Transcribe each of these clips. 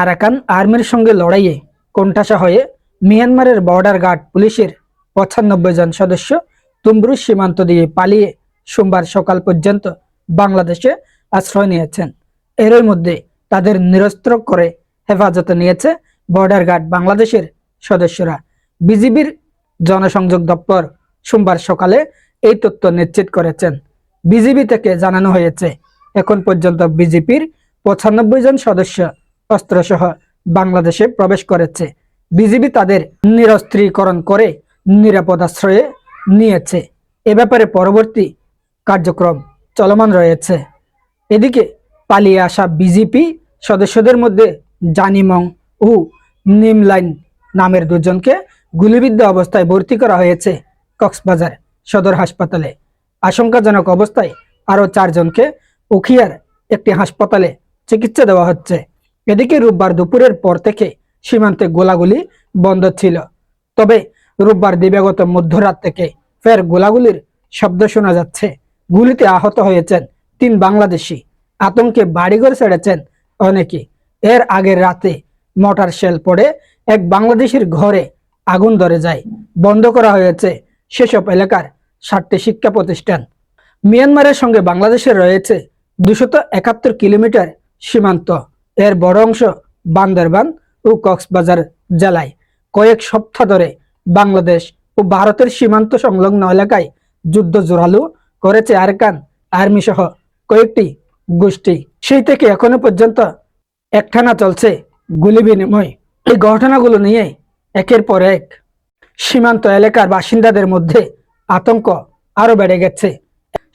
Arakan আর্মির সঙ্গে লড়াইয়ে কোণঠাসা হয়ে মিয়ানমারের বর্ডার গার্ড পুলিশের পঁচানব্বই জন সদস্য তুমব্রু সীমান্ত দিয়ে পালিয়ে সোমবার সকাল পর্যন্ত বাংলাদেশে আশ্রয় নিয়েছেন। এরই মধ্যে তাদের নিরস্ত্র করে হেফাজতে নিয়েছে বর্ডার গার্ড বাংলাদেশের সদস্যরা। বিজিবির জনসংযোগ দপ্তর সোমবার সকালে এই তথ্য নিশ্চিত করেছেন। বিজিবি থেকে জানানো হয়েছে, এখন পর্যন্ত বিজেপির পঁচানব্বই জন সদস্য অস্ত্রসহ বাংলাদেশে প্রবেশ করেছে। বিজিবি তাদের নিরস্ত্রীকরণ করে নিরাপদ আশ্রয়ে নিয়েছে। এ ব্যাপারে পরবর্তী কার্যক্রম চলমান রয়েছে। এদিকে পালিয়ে আসা বিজেপি সদস্যদের মধ্যে জানিমং ও নিমলাইন নামের দুজনকে গুলিবিদ্ধ অবস্থায় ভর্তি করা হয়েছে কক্সবাজার সদর হাসপাতালে। আশঙ্কাজনক অবস্থায় আরও চারজনকে উখিয়ার একটি হাসপাতালে চিকিৎসা দেওয়া হচ্ছে। এদিকে রোববার দুপুরের পর থেকে সীমান্তে গোলাগুলি বন্ধ ছিল। তবে রোববার দিবাগত মধ্যরাত থেকে ফের গোলাগুলির শব্দ শোনা যাচ্ছে। গুলিতে আহত হয়েছেন তিন বাংলাদেশি। আতঙ্কে বাড়িঘর ছেড়েছেন অনেকে। এর আগের রাতে মোটর শেল পড়ে এক বাংলাদেশের ঘরে আগুন ধরে যায়। বন্ধ করা হয়েছে সেসব এলাকার ষাটটি শিক্ষা প্রতিষ্ঠান। মিয়ানমারের সঙ্গে বাংলাদেশের রয়েছে দুশত একাত্তর কিলোমিটার সীমান্ত। এর বড় অংশ বান্দরবান ও কক্সবাজার জেলায়। কয়েক সপ্তাহ ধরে বাংলাদেশ ও ভারতের সীমান্ত সংলগ্ন এলাকায় যুদ্ধ জোরালো করেছে আরকান আর্মি সহ কয়েকটি গোষ্ঠী। সেই থেকে এখনও পর্যন্ত একটানা চলছে গুলি বিনিময়। এই ঘটনাগুলো নিয়ে একের পর এক সীমান্ত এলাকার বাসিন্দাদের মধ্যে আতঙ্ক আরও বেড়ে গেছে।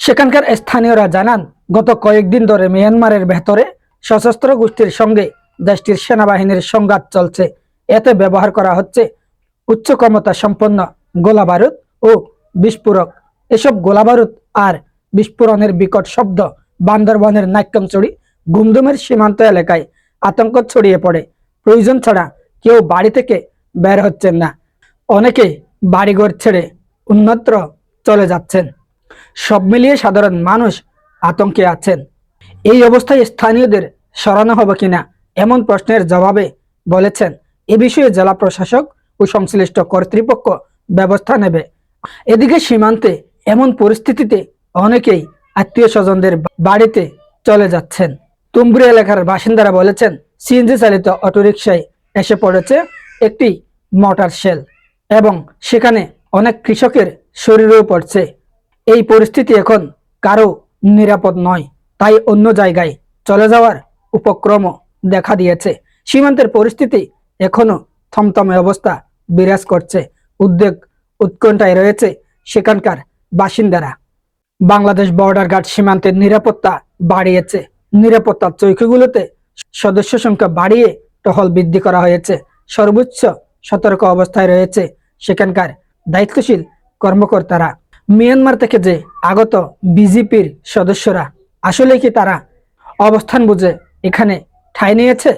সেখানকার স্থানীয়রা জানান, গত কয়েকদিন ধরে মিয়ানমারের ভেতরে সশস্ত্র গোষ্ঠীর সঙ্গে দেশটির সেনাবাহিনীর সংঘাত চলছে। এতে ব্যবহার করা হচ্ছে উচ্চ ক্ষমতা সম্পন্ন গোলা বারুদ ও বিস্ফোরক। এসব গোলা বারুদ আর বিস্ফোরণের বিকট শব্দ বান্দরবনের নাক্যমচড়ি গুমদুমের সীমান্ত এলাকায় আতঙ্ক ছড়িয়ে পড়ে। প্রয়োজন ছাড়া কেউ বাড়ি থেকে বের হচ্ছেন না। অনেকে বাড়িঘর ছেড়ে অন্যত্র চলে যাচ্ছেন। সব মিলিয়ে সাধারণ মানুষ আতঙ্কে আছেন। এই অবস্থায় স্থানীয়দের সরানো হবে কিনা এমন প্রশ্নের জবাবে বলেছেন এ বিষয়ে জেলা প্রশাসক ও সংশ্লিষ্ট কর্তৃপক্ষ ব্যবস্থা নেবে। এদিকে সীমান্তে এমন পরিস্থিতিতে অনেকেই আত্মীয় স্বজনদের বাড়িতে চলে যাচ্ছেন। তুমবুরি এলাকার বাসিন্দারা বলেছেন, সিএনজি চালিত অটোরিকশায় এসে পড়েছে একটি মোটর শেল এবং সেখানে অনেক কৃষকের শরীরেও পড়ছে। এই পরিস্থিতি এখন কারও নিরাপদ নয়। তাই অন্য জায়গায় চলে যাওয়ার উপক্রমও দেখা দিয়েছে। সীমান্তের পরিস্থিতি এখনও থমথমে অবস্থা বিরাজ করছে। উদ্বেগ উৎকণ্ঠায় রয়েছে সেখানকার বাসিন্দারা। বাংলাদেশ বর্ডার গার্ড সীমান্তের নিরাপত্তা বাড়িয়েছে। নিরাপত্তা চৌকিগুলোতে সদস্য সংখ্যা বাড়িয়ে টহল বৃদ্ধি করা হয়েছে। সর্বোচ্চ সতর্ক অবস্থায় রয়েছে সেখানকার দায়িত্বশীল কর্মকর্তারা। মিয়ানমার থেকে যে আগত বিজেপির সদস্যরা আসলে কি তারা অবস্থান বুঝে এখানে ঠাঁই নিয়েছে?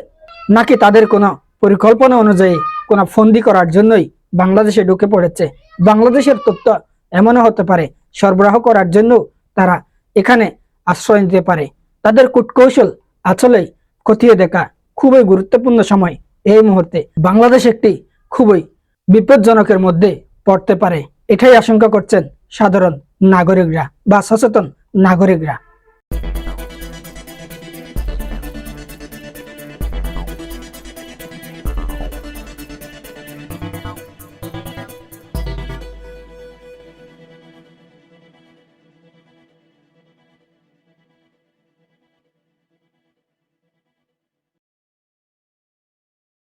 নাকি তাদের কোনো পরিকল্পনা অনুযায়ী কোনো ফন্দি করার জন্যই বাংলাদেশে ঢুকে পড়েছে? বাংলাদেশের তথ্য এমনও হতে পারে, সরবরাহ করার জন্য তারা এখানে আশ্রয় নিতে পারে। তাদের কূটকৌশল আসলেই খতিয়ে দেখা খুবই গুরুত্বপূর্ণ সময় এই মুহূর্তে। বাংলাদেশ একটি খুবই বিপজ্জনকের মধ্যে পড়তে পারে। এটাই আশঙ্কা করছেন সাধারণ নাগরিকরা বা সচেতন নাগরিকরা।